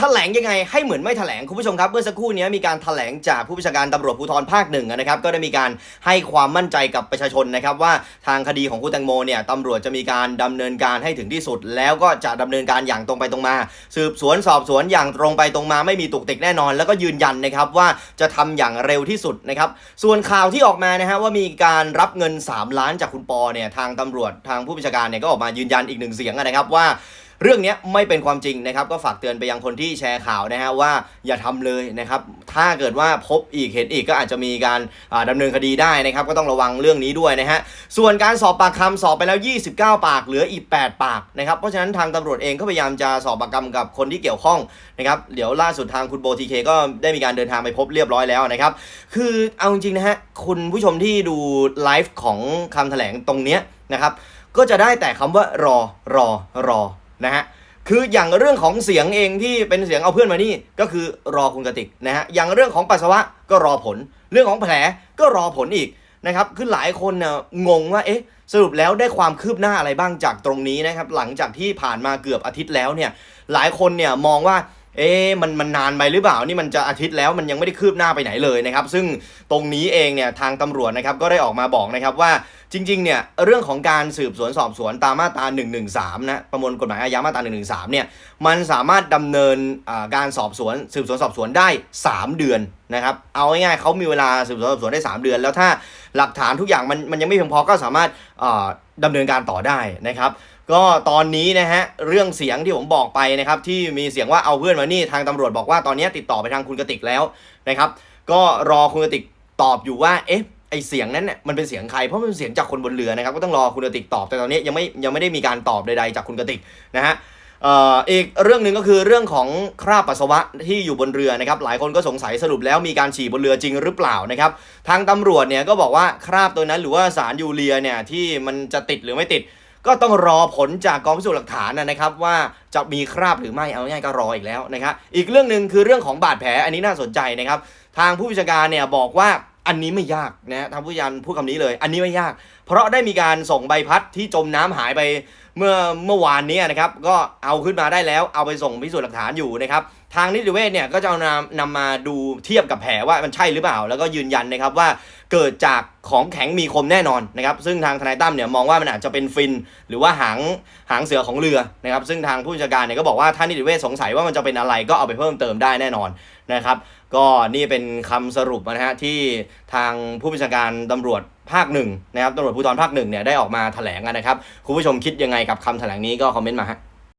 แถลงยังไงให้เหมือนไม่แถลงคุณผู้ชมครับ เมื่อสักครู่นี้มีการแถลงจากผู้บัญชาการตำรวจภูธรภาคหนึ่งนะครับก็ได้มีการให้ความมั่นใจกับประชาชนนะครับว่าทางคดีของคุณแตงโมเนี่ยตำรวจจะมีการดำเนินการให้ถึงที่สุด แล้วก็จะดำเนินการอย่างตรงไปตรงมา สืบสวนสอบสวนอย่างตรงไปตรงมาไม่มีตุกติกแน่นอน แล้วก็ยืนยันนะครับว่าจะทำอย่างเร็วที่สุดนะครับส่วนข่าวที่ออกมานะฮะว่ามีการรับเงิน 3 ล้านจากคุณปอเนี่ยทางตำรวจทางผู้บัญชาการเนี่ยก็ออกมายืนยันอีกหนึ่งเสียงนะครับว่า เรื่องนี้ไม่เป็นความจริงนะครับก็ฝากเตือนไปยังคนที่แชร์ข่าวนะฮะว่าอย่าทำเลยนะครับถ้าเกิดว่าพบอีกเห็นอีกก็อาจจะมีการดำาเนินคดีได้นะครับก็ต้องระวังเรื่องนี้ด้วยนะฮะส่วนการสอบปากคำสอบไปแล้ว 29 ปากเหลืออีก 8 ปากนะครับเพราะฉะนั้นทางตำรวจเองก็พยายามจะสอบปากคำกับคนที่เกี่ยวข้องนะครับเดี๋ยวล่าสุดทางคุณโบทีเคก็ได้มีการเดินทางไปพบเรียบร้อยแล้วนะครับคือเอาจริงนะฮะคุณผู้ชมที่ดูไลฟ์ของคำแถลงตรงเนี้ยนะครับก็จะได้แต่คำว่ารอรอรอ นะฮะคืออย่างเรื่องของเสียงเองที่เป็นเสียงเอาเพื่อนมานี่ก็คือรอคุณกติกนะฮะอย่างเรื่องของปัสสาวะก็รอผล เรื่องของแผลก็รอผลอีกนะครับคือหลายคนเนี่ยงงว่าเอ๊ะสรุปแล้วได้ความคืบหน้าอะไรบ้างจากตรงนี้นะครับหลังจากที่ผ่านมาเกือบอาทิตย์แล้วเนี่ยหลายคนเนี่ยมองว่า เอ๊ะมันมันนานไปหรือเปล่านี่มันจะอาทิตย์แล้วมันยังไม่ได้คืบหน้าไปไหนเลยนะครับ ซึ่งตรงนี้เองเนี่ยทางตำรวจนะครับก็ได้ออกมาบอกนะครับว่าจริงๆเนี่ยเรื่องของการสืบสวนสอบสวนตามมาตรา 113 นะประมวลกฎหมายอาญามาตรา 113 เนี่ยมันสามารถดำเนินการสอบสวนสืบสวนสอบสวนได้ 3 เดือนนะครับเอาง่ายๆเขามีเวลาสืบสวนสอบสวนได้ 3 เดือน แล้วถ้าหลักฐานทุกอย่างมันมันยังไม่เพียงพอก็สามารถ ดำเนินการต่อได้นะครับ ก็ตอนนี้นะฮะเรื่องเสียงที่ผมบอกไปนะครับที่มีเสียงว่าเอาเพื่อนมานี่ทางตำรวจบอกว่าตอนนี้ติดต่อไปทางคุณกติกแล้วนะครับ ก็รอคุณกติกตอบอยู่ว่าเอ๊ะไอเสียงนั้นเนี่ยมันเป็นเสียงใครเพราะมันเป็นเสียงจากคนบนเรือนะครับก็ต้องรอคุณกติกตอบแต่ตอนนี้ยังไม่ยังไม่ได้มีการตอบใดๆจากคุณกติกนะฮะ อีกเรื่องหนึ่งก็คือเรื่องของคราบปัสสาวะที่อยู่บนเรือนะครับ หลายคนก็สงสัยสรุปแล้วมีการฉี่บนเรือจริงหรือเปล่านะครับ ทางตำรวจเนี่ยก็บอกว่าคราบตัวนั้นหรือว่าสารยูเรียเนี่ยที่มันจะติดหรือไม่ติด ก็ต้องรอผลจากกองพิสูจน์หลักฐานนะครับ ว่าจะมีคราบหรือไม่เอาง่ายก็รออีกแล้วนะครับอีกเรื่องหนึ่งคือเรื่องของบาดแผลอันนี้น่าสนใจนะครับ ทางผู้บัญชาการเนี่ยบอกว่า อันนี้ไม่ยากนะทางผู้ยานพูดคำนี้เลย อันนี้ไม่ยาก เพราะได้มีการส่งใบพัดที่จมน้ำหายไปเมื่อเมื่อวานนี้นะครับ ก็เอาขึ้นมาได้แล้ว เอาไปส่งพิสูจน์หลักฐานอยู่นะครับ ทางนิติเวชเนี่ยก็จะเอานำนำมาดูเทียบกับแผลว่ามันใช่หรือเปล่า แล้วก็ยืนยันนะครับว่าเกิดจาก ของแข็งมีคมแน่นอนนะครับซึ่งทางทนายตั้มเนี่ยมองว่ามันอาจจะเป็นฟิน หรือว่าหางหางเสือของเรือนะครับซึ่งทางผู้บัญชาการเนี่ยก็บอกว่าถ้านิติเวชสงสัยว่ามันจะเป็นอะไรก็เอาไปเพิ่มเติมได้แน่นอนนะครับก็นี่เป็นคำสรุปนะฮะที่ทางผู้บัญชาการตำรวจภาคหนึ่งนะครับตำรวจภูธรภาคหนึ่งเนี่ยได้ออกมาแถลงนะครับคุณผู้ชมคิดยังไงกับคำแถลงนี้ก็คอมเมนต์มาฮะ